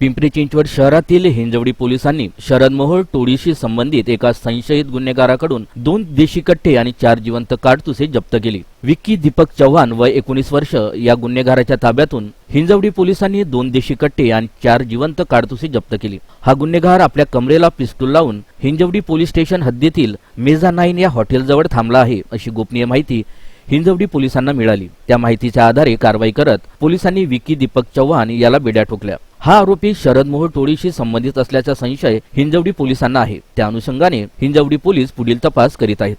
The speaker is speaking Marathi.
पिंपरी चिंचवड शहरातील हिंजवडी पोलिसांनी शरद मोहोळ टोळीशी संबंधित एका संशयित गुन्हेगाराकडून दोन देशी कट्टे आणि चार जिवंत काडतुसे जप्त केली. विक्की दीपक चव्हाण वय एकोणीस वर्ष या गुन्हेगाराच्या ताब्यातून हिंजवडी पोलिसांनी दोन देशी कट्टे आणि चार जिवंत काडतुसे जप्त केली. हा गुन्हेगार आपल्या कमरेला पिस्तूल लावून हिंजवडी पोलीस स्टेशन हद्दीतील मेझा नाईन या हॉटेलजवळ थांबला आहे अशी गोपनीय माहिती हिंजवडी पोलिसांना मिळाली. त्या माहितीच्या आधारे कारवाई करत पोलिसांनी विकी दीपक चव्हाण याला बेड्या ठोकल्या. हा आरोपी शरद मोहोळ टोळीशी संबंधित असल्याचा संशय हिंजवडी पोलिसांना आहे. त्या अनुषंगाने हिंजवडी पोलीस पुढील तपास करीत आहेत.